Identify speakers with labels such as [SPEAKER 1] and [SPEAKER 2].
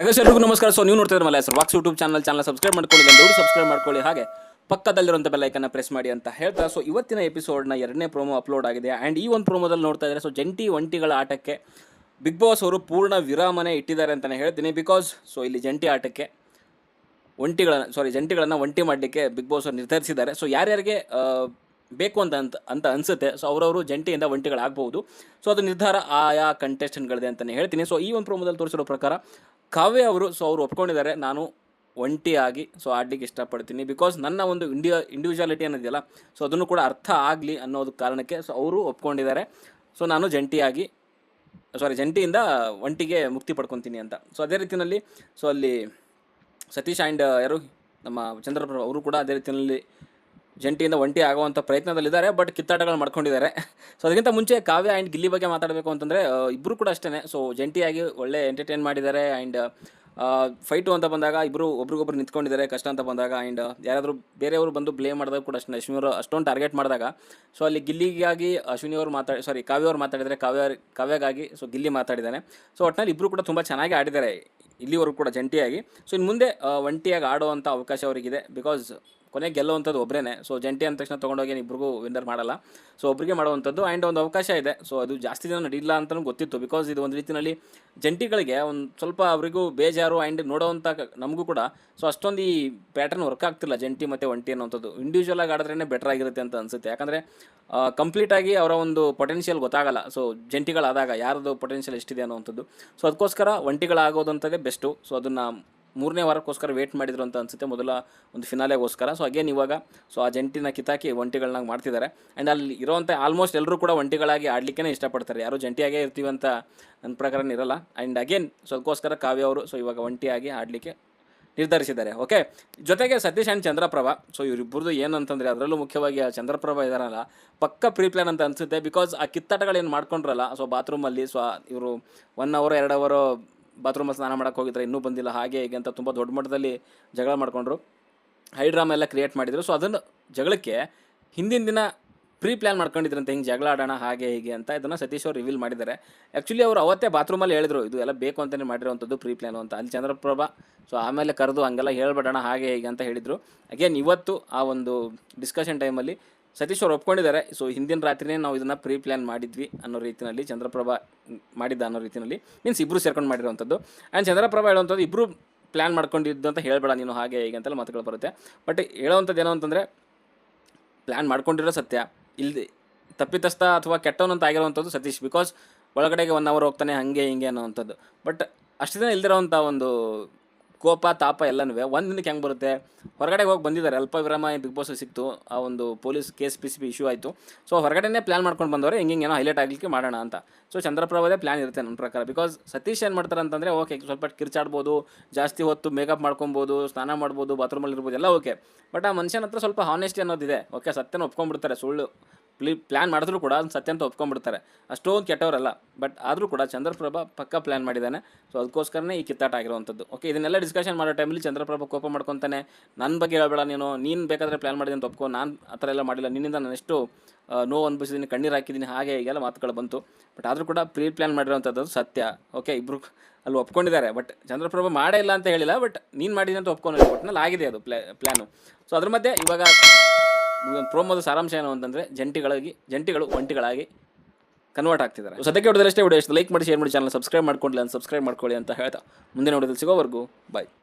[SPEAKER 1] ಹಾಗೆ ಎಲ್ರಿಗೂ ನಮಸ್ಕಾರ. ಸೊ ನೀವು ನೋಡ್ತಿದ್ರೆ Malla sir walks YouTube channel channel subscribe ಮಾಡ್ಕೊಳ್ಳಿ ದೊಡ್ಡ ಸಬ್ಸ್ಕ್ರೈಬ್ ಮಾಡ್ಕೊಳ್ಳಿ. ಹಾಗೆ ಪಕ್ಕದಲ್ಲಿರುವಂಥ ಬೆಲ್ಲೈಕನ್ನ ಪ್ರೆಸ್ ಮಾಡಿ ಅಂತ ಹೇಳ್ತಾ. ಸೊ ಇವತ್ತಿನ ಎಪಿಸೋಡ್ನ ಎರಡನೇ ಪ್ರೋಮೋ ಅಪ್ಲೋಡ್ ಆಗಿದೆ. ಆ್ಯಂಡ್ ಈ ಒಂದು ಪ್ರೋಮೋದಲ್ಲಿ ನೋಡ್ತಾ ಇದ್ದಾರೆ ಸೊ ಜಂಟಿ ಒಂಟಿಗಳ ಆಟಕ್ಕೆ ಬಿಗ್ ಬಾಸ್ ಅವರು ಪೂರ್ಣ ವಿರಾಮನೆ ಇಟ್ಟಿದ್ದಾರೆ ಅಂತಲೇ ಹೇಳ್ತೀನಿ. ಬಿಕಾಸ್ ಸೊ ಇಲ್ಲಿ ಜಂಟಿ ಆಟಕ್ಕೆ ಒಂಟಿಗಳನ್ನು ಸಾರಿ ಜಂಟಿಗಳನ್ನು ಒಂಟಿ ಮಾಡಲಿಕ್ಕೆ ಬಿಗ್ ಬಾಸ್ ಅವರು ನಿರ್ಧರಿಸಿದ್ದಾರೆ. ಸೊ ಯಾರ್ಯಾರಿಗೆ ಬೇಕು ಅಂತ ಅಂತ ಅಂತ ಅನಿಸುತ್ತೆ ಸೊ ಅವರವರು ಜಂಟಿಯಿಂದ ಒಂಟಿಗಳಾಗ್ಬೋದು ಸೊ ಅದು ನಿರ್ಧಾರ ಆಯಾ ಕಂಟೆಸ್ಟೆಂಟ್ಗಳಿದೆ ಅಂತಲೇ ಹೇಳ್ತೀನಿ. ಸೊ ಈ ಒಂದು ಪ್ರೋಮೋದಲ್ಲಿ ತೋರಿಸಿರೋ ಪ್ರಕಾರ ಕಾವ್ಯ ಅವರು ಸೊ ಅವರು ಒಪ್ಕೊಂಡಿದ್ದಾರೆ. ನಾನು ಒಂಟಿಯಾಗಿ ಸೊ ಆಡ್ಲಿಕ್ಕೆ ಇಷ್ಟಪಡ್ತೀನಿ. ಬಿಕಾಸ್ ನನ್ನ ಒಂದು ಇಂಡಿಯಾ ಇಂಡಿವಿಜುವಾಲಿಟಿ ಅನ್ನೋದಿಲ್ಲ ಸೊ ಅದನ್ನು ಕೂಡ ಅರ್ಥ ಆಗಲಿ ಅನ್ನೋದು ಕಾರಣಕ್ಕೆ ಸೊ ಅವರು ಒಪ್ಕೊಂಡಿದ್ದಾರೆ. ಸೊ ನಾನು ಜಂಟಿಯಾಗಿ ಸಾರಿ ಜಂಟಿಯಿಂದ ಒಂಟಿಗೆ ಮುಕ್ತಿ ಪಡ್ಕೊತೀನಿ ಅಂತ. ಸೊ ಅದೇ ರೀತಿಯಲ್ಲಿ ಸೊ ಅಲ್ಲಿ ಸತೀಶ್ ಆ್ಯಂಡ್ ಯಾರು, ನಮ್ಮ ಚಂದ್ರಪ್ರಭು ಅವರು ಕೂಡ ಅದೇ ರೀತಿಯಲ್ಲಿ ಜಂಟಿಯಿಂದ ಒಂಟಿ ಆಗುವಂಥ ಪ್ರಯತ್ನದಲ್ಲಿದ್ದಾರೆ ಬಟ್ ಕಿತ್ತಾಟಗಳು ಮಾಡ್ಕೊಂಡಿದ್ದಾರೆ. ಸೊ ಅದಕ್ಕಿಂತ ಮುಂಚೆ ಕಾವ್ಯ ಆ್ಯಂಡ್ ಗಿಲ್ಲಿ ಬಗ್ಗೆ ಮಾತಾಡಬೇಕು ಅಂತಂದರೆ ಇಬ್ಬರು ಕೂಡ ಅಷ್ಟೇ ಸೊ ಜಂಟಿಯಾಗಿ ಒಳ್ಳೆ ಎಂಟರ್ಟೈನ್ ಮಾಡಿದ್ದಾರೆ ಆ್ಯಂಡ್ ಫೈಟು ಅಂತ ಬಂದಾಗ ಇಬ್ಬರು ಒಬ್ರಿಗೊಬ್ರು ನಿಂತ್ಕೊಂಡಿದ್ದಾರೆ, ಕಷ್ಟ ಅಂತ ಬಂದಾಗ. ಆ್ಯಂಡ್ ಯಾರಾದರೂ ಬೇರೆಯವರು ಬಂದು ಬ್ಲೇಮ್ ಮಾಡಿದಾಗ ಕೂಡ ಅಷ್ಟೇ ಅಶ್ವಿನಿ ಅವರು ಅಷ್ಟೊಂದು ಟಾರ್ಗೆಟ್ ಮಾಡಿದಾಗ. ಸೊ ಅಲ್ಲಿ ಗಿಲ್ಲಿಗಾಗಿ ಅಶ್ವಿನಿ ಅವರು ಮಾತಾಡಿ ಸಾರಿ ಕಾವ್ಯ ಅವರು ಮಾತಾಡಿದರೆ ಕಾವ್ಯ, ಕಾವ್ಯಗಾಗಿ ಸೊ ಗಿಲ್ಲಿ ಮಾತಾಡಿದ್ದಾನೆ. ಸೊ ಒಟ್ಟಿನಲ್ಲಿ ಇಬ್ಬರು ಕೂಡ ತುಂಬ ಚೆನ್ನಾಗಿ ಆಡಿದ್ದಾರೆ. ಇಲ್ಲಿವರೆಗೂ ಕೂಡ ಜಂಟಿಯಾಗಿ. ಸೊ ಇನ್ನು ಮುಂದೆ ಒಂಟಿಯಾಗಿ ಆಡುವಂಥ ಅವಕಾಶ ಅವರಿಗಿದೆ. ಬಿಕಾಸ್ ಕೊನೆಗೆ ಗೆಲ್ಲುವಂಥದ್ದು ಒಬ್ಬರೇ ಸೊ ಜಂಟಿ ಅಂದ ತಕ್ಷಣ ತೊಗೊಂಡೋಗಿ ಇಬ್ಬರಿಗೂ ವಿನ್ನರ್ ಮಾಡಲ್ಲ. ಸೊ ಒಬ್ಬರಿಗೆ ಮಾಡುವಂಥದ್ದು ಆ್ಯಂಡ್ ಒಂದು ಅವಕಾಶ ಇದೆ. ಸೊ ಅದು ಜಾಸ್ತಿ ದಿನ ನಡೀಲ್ಲ ಅಂತಲೂ ಗೊತ್ತಿತ್ತು. ಬಿಕಾಸ್ ಇದು ಒಂದು ರೀತಿಯಲ್ಲಿ ಜಂಟಿಗಳಿಗೆ ಒಂದು ಸ್ವಲ್ಪ ಅವರಿಗೂ ಬೇಜಾರು ಆ್ಯಂಡ್ ನೋಡೋವಂಥ ನಮಗೂ ಕೂಡ. ಸೊ ಅಷ್ಟೊಂದು ಈ ಪ್ಯಾಟರ್ನ್ ವರ್ಕ್ ಆಗ್ತಿಲ್ಲ ಜಂಟಿ ಮತ್ತು ಒಂಟಿ ಅನ್ನೋಂಥದ್ದು ಇಂಡಿವಿಜುವಲ್ ಆಗಿ ಆಡಿದ್ರೇ ಬೆಟರ್ ಆಗಿರುತ್ತೆ ಅಂತ ಅನಿಸುತ್ತೆ. ಯಾಕಂದರೆ ಕಂಪ್ಲೀಟಾಗಿ ಅವರ ಒಂದು ಪೊಟೆನ್ಷಿಯಲ್ ಗೊತ್ತಾಗಲ್ಲ. ಸೊ ಜಂಟಿಗಳಾದಾಗ ಯಾರದು ಪೊಟೆನ್ಷಿಯಲ್ ಎಷ್ಟಿದೆ ಅನ್ನೋವಂಥದ್ದು. ಸೊ ಅದಕ್ಕೋಸ್ಕರ ಒಂಟಿಗಳಾಗೋದಂಥದ್ದೇ ಬೆಸ್ಟು ಸೊ ಅದನ್ನು ಮೂರನೇ ವಾರಕ್ಕೋಸ್ಕರ ವೇಟ್ ಮಾಡಿದ್ರು ಅಂತ ಅನಿಸುತ್ತೆ. ಮೊದಲ ಒಂದು ಫಿನಾಲೆಗೋಸ್ಕರ ಸೊ ಅಗೇನ್ ಇವಾಗ ಸೊ ಆ ಜಂಟಿನ ಕಿತಾಕಿ ಒಂಟಿಗಳನ್ನ ಮಾಡ್ತಿದ್ದಾರೆ. ಆ್ಯಂಡ್ ಅಲ್ಲಿ ಇರೋವಂಥ ಆಲ್ಮೋಸ್ಟ್ ಎಲ್ಲರೂ ಕೂಡ ಒಂಟಿಗಳಾಗಿ ಆಡಲಿಕ್ಕೆ ಇಷ್ಟಪಡ್ತಾರೆ. ಯಾರು ಜಂಟಿಯಾಗೇ ಇರ್ತೀವಿ ಅಂತ ನನ್ನ ಪ್ರಕಾರ ಇರಲ್ಲ. ಆ್ಯಂಡ್ ಅಗೇನ್ ಸೊ ಅದಕ್ಕೋಸ್ಕರ ಕಾವ್ಯ ಅವರು ಸೊ ಇವಾಗ ಒಂಟಿಯಾಗಿ ಆಡಲಿಕ್ಕೆ ನಿರ್ಧರಿಸಿದ್ದಾರೆ. ಓಕೆ ಜೊತೆಗೆ ಸತೀಶ್ ಆ್ಯಂಡ್ ಚಂದ್ರಪ್ರಭಾ ಸೊ ಇವರಿಬ್ಬರದು ಏನಂತಂದರೆ, ಅದರಲ್ಲೂ ಮುಖ್ಯವಾಗಿ ಆ ಚಂದ್ರಪ್ರಭಾ ಇದಾರಲ್ಲ. ಪಕ್ಕ ಪ್ರೀ ಪ್ಲಾನ್ ಅಂತ ಅನಿಸುತ್ತೆ. ಬಿಕಾಸ್ ಆ ಕಿತ್ತಾಟಗಳೇನು ಮಾಡ್ಕೊಂಡ್ರಲ್ಲ ಸೊ ಬಾತ್ರೂಮಲ್ಲಿ ಸೊ ಇವರು ಒನ್ ಅವರ್ ಎರಡು ಅವರು ಬಾತ್ರೂಮಲ್ಲಿ ಸ್ನಾನ ಮಾಡೋಕ್ಕೆ ಹೋಗಿದ್ರೆ ಇನ್ನೂ ಬಂದಿಲ್ಲ. ಹಾಗೆ ಹೀಗೆ ಅಂತ ತುಂಬ ದೊಡ್ಡ ಮಟ್ಟದಲ್ಲಿ ಜಗಳ ಮಾಡಿಕೊಂಡ್ರು. ಹೈ ಡ್ರಾಮಾ ಎಲ್ಲ ಕ್ರಿಯೇಟ್ ಮಾಡಿದರು. ಸೊ ಅದನ್ನು ಜಗಳಕ್ಕೆ ಹಿಂದಿನ ದಿನ ಪ್ರೀ ಪ್ಲ್ಯಾನ್ ಮಾಡ್ಕೊಂಡಿದ್ರಂತೆ ಹಿಂಗೆ ಜಗಳ ಆಡೋಣ, ಹಾಗೆ ಹೀಗೆ ಅಂತ ಇದನ್ನು ಸತೀಶ್ ಅವರು ರಿವೀಲ್ ಮಾಡಿದ್ದಾರೆ. ಆ್ಯಕ್ಚುಲಿ ಅವರು ಅವತ್ತೇ ಬಾತ್ರೂಮಲ್ಲಿ ಹೇಳಿದ್ರು, ಇದು ಎಲ್ಲ ಬೇಕು ಅಂತಲೇ ಮಾಡಿರೋವಂಥದ್ದು ಪ್ರೀ ಪ್ಲ್ಯಾನು ಅಂತ. ಅಲ್ಲಿ ಚಂದ್ರಪ್ರಭಾ ಸೊ ಆಮೇಲೆ ಕರೆದು ಹಂಗೆಲ್ಲ ಹೇಳ್ಬಿಡೋಣ, ಹಾಗೆ ಹೀಗೆ ಅಂತ ಹೇಳಿದರು. ಅಗೇನ್ ಇವತ್ತು ಆ ಒಂದು ಡಿಸ್ಕಷನ್ ಟೈಮಲ್ಲಿ ಸತೀಶ್ ಅವರು ಒಪ್ಕೊಂಡಿದ್ದಾರೆ. ಸೊ ಹಿಂದಿನ ರಾತ್ರಿನೇ ನಾವು ಇದನ್ನು ಪ್ರೀ ಪ್ಲ್ಯಾನ್ ಮಾಡಿದ್ವಿ ಅನ್ನೋ ರೀತಿಯಲ್ಲಿ ಚಂದ್ರಪ್ರಭಾ ಮಾಡಿದ್ದ ಅನ್ನೋ ರೀತಿಯಲ್ಲಿ ಮೀನ್ಸ್ ಇಬ್ಬರು ಸೇರ್ಕೊಂಡು ಮಾಡಿರೋವಂಥದ್ದು. ಆ್ಯಂಡ್ ಚಂದ್ರಪ್ರಭಾ ಹೇಳುವಂಥದ್ದು ಇಬ್ಬರು ಪ್ಲ್ಯಾನ್ ಮಾಡ್ಕೊಂಡಿದ್ದು ಅಂತ ಹೇಳಬೇಡ ನೀನು ಹಾಗೆ ಹೀಗೆ ಅಂತೆಲ್ಲ ಮಾತುಗಳು ಬರುತ್ತೆ. ಬಟ್ ಹೇಳೋವಂಥದ್ದು ಏನೋ ಅಂತಂದರೆ ಪ್ಲ್ಯಾನ್ ಮಾಡ್ಕೊಂಡಿರೋ ಸತ್ಯ. ಇಲ್ಲಿ ತಪ್ಪಿತಸ್ಥ ಅಥವಾ ಕೆಟ್ಟವನಂತ ಆಗಿರುವಂಥದ್ದು ಸತೀಶ್ ಬಿಕಾಸ್ ಒಳಗಡೆಗೆ ಒನ್ ಅವರ್ ಹೋಗ್ತಾನೆ ಹಾಗೆ ಹಿಂಗೆ ಅನ್ನೋವಂಥದ್ದು. ಬಟ್ ಅಷ್ಟು ದಿನ ಇಲ್ದಿರೋವಂಥ ಒಂದು ಕೋಪ, ತಾಪ ಎಲ್ಲನೂ. ಒಂದು ದಿನಕ್ಕೆ ಹೆಂಗೆ ಬರುತ್ತೆ? ಹೊರಗಡೆ ಹೋಗಿ ಬಂದಿದ್ದಾರೆ. ಅಲ್ಪ ವಿರಾಮ ಬಿಗ್ ಬಾಸ್ ಸಿಕ್ತು. ಆ ಒಂದು police case P C B issue ಆಯಿತು. ಸೊ ಹೊರಗಡೆನೇ ಪ್ಲ್ಯಾನ್ ಮಾಡ್ಕೊಂಡು ಬಂದವರು ಹೆಂಗೆ ಏನೋ ಹೈಲೈಟ್ ಆಗಲಿಕ್ಕೆ ಮಾಡೋಣ ಅಂತ. ಸೊ ಚಂದ್ರಪ್ರಭದೇ ಪ್ಲ್ಯಾನ್ ಇರುತ್ತೆ ನನ್ನ ಪ್ರಕಾರ. ಬಿಕಾಸ್ ಸತೀಶ್ ಏನು ಮಾಡ್ತಾರೆ ಅಂತಂದರೆ ಓಕೆ ಸ್ವಲ್ಪ ಕಿರ್ಚಾಡ್ಬೋದು, ಜಾಸ್ತಿ ಹೊತ್ತು ಮೇಕಪ್ ಮಾಡ್ಕೊಬೋದು, ಸ್ನಾನ ಮಾಡ್ಬೋದು ಬಾತ್ರೂಮಲ್ಲಿ ಇರ್ಬೋದು ಎಲ್ಲ ಓಕೆ ಬಟ್ ಆ ಮನುಷ್ಯನ ಹತ್ರ ಸ್ವಲ್ಪ ಹಾನೆಸ್ಟಿ ಅನ್ನೋದಿದೆ. ಓಕೆ ಸತ್ಯನ ಒಪ್ಕೊಂಡ್ಬಿಡ್ತಾರೆ, ಸುಳ್ಳು. ಪ್ಲಿ ಪ್ಲ್ಯಾನ್ ಮಾಡಿದ್ರು ಕೂಡ ಅದನ್ನ ಸತ್ಯ ಅಂತ ಒಪ್ಕೊಂಡ್ಬಿಡ್ತಾರೆ. ಅಷ್ಟೊಂದು ಕೆಟ್ಟವರಲ್ಲ ಬಟ್ ಆದರೂ ಕೂಡ ಚಂದ್ರಪ್ರಭಾ ಪಕ್ಕ ಪ್ಲ್ಯಾನ್ ಮಾಡಿದ್ದಾನೆ. ಸೊ ಅದಕ್ಕೋಸ್ಕರನೇ ಈ ಕಿತ್ತಾಟ ಆಗಿರುವಂಥದ್ದು. ಓಕೆ ಇದನ್ನೆಲ್ಲ ಡಿಸ್ಕಷನ್ ಮಾಡೋ ಟೈಮಲ್ಲಿ ಚಂದ್ರಪ್ರಭಾ ಕೋಪ ಮಾಡ್ಕೊತಾನೆ. ನನ್ನ ಬಗ್ಗೆ ಹೇಳಬೇಡ ನೀನು ನೀನು ಬೇಕಾದರೆ ಪ್ಲ್ಯಾನ್ ಮಾಡಿದೆ ಅಂತ ಒಪ್ಕೊ, ನಾನು ಆ ಥರ ಎಲ್ಲ ಮಾಡಿಲ್ಲ. ನಿನ್ನಿಂದ ನಾನು ಎಷ್ಟು ನೋವು ಅನ್ಭವಿಸಿದ್ದೀನಿ ಕಣ್ಣೀರು ಹಾಕಿದ್ದೀನಿ ಹಾಗೆ ಹೀಗೆಲ್ಲ ಮಾತುಗಳು ಬಂತು. ಬಟ್ ಆದರೂ ಕೂಡ ಪ್ರೀ ಪ್ಲ್ಯಾನ್ ಮಾಡಿರುವಂಥದ್ದು ಸತ್ಯ. ಓಕೆ ಇಬ್ಬರು ಅಲ್ಲಿ ಒಪ್ಕೊಂಡಿದ್ದಾರೆ. ಬಟ್ ಚಂದ್ರಪ್ರಭಾ ಮಾಡೇ ಇಲ್ಲ ಅಂತ ಹೇಳಿಲ್ಲ ಬಟ್ ನೀನು ಮಾಡಿದ್ದೀನಿ ಅಂತ ಒಪ್ಕೊಂಡಿಲ್ಲ ಒಟ್ಟಿನಲ್ಲಿ ಆಗಿದೆ ಅದು ಪ್ಲಾ ಪ್ಲ್ಯಾನು ಸೊ ಅದ್ರ ಮಧ್ಯೆ ಇವಾಗ ಪ್ರೋಮೋದ ಸಾರಾಂಶ ಏನು ಅಂತಂದರೆ ಜಂಟಿಗಳಾಗಿ, ಜಂಟಿಗಳು ಒಂಟಿಗಳಾಗಿ ಕನ್ವರ್ಟ್ ಆಗ್ತಿದ್ದಾರೆ. ಸದ್ಯಕ್ಕೆ ಹೊಡೆದ್ರೆ ಅಷ್ಟೇ ವಿಡಿಯೋ ಲೈಕ್ ಮಾಡಿ ಶೇರ್ ಮಾಡಿ ಚಾನಲ್ ಸಬ್ಸ್ಕ್ರೈಬ್ ಅಂತ ಸಬ್ಸ್ಕ್ರೈಬ್ ಮಾಡ್ಕೊಳ್ಳಿ ಅಂತ ಹೇಳ್ತಾ ಮುಂದಿನ ವಿಡಿಯೋದಲ್ಲಿ ಸಿಗೋವರೆಗೂ ಬಾಯ್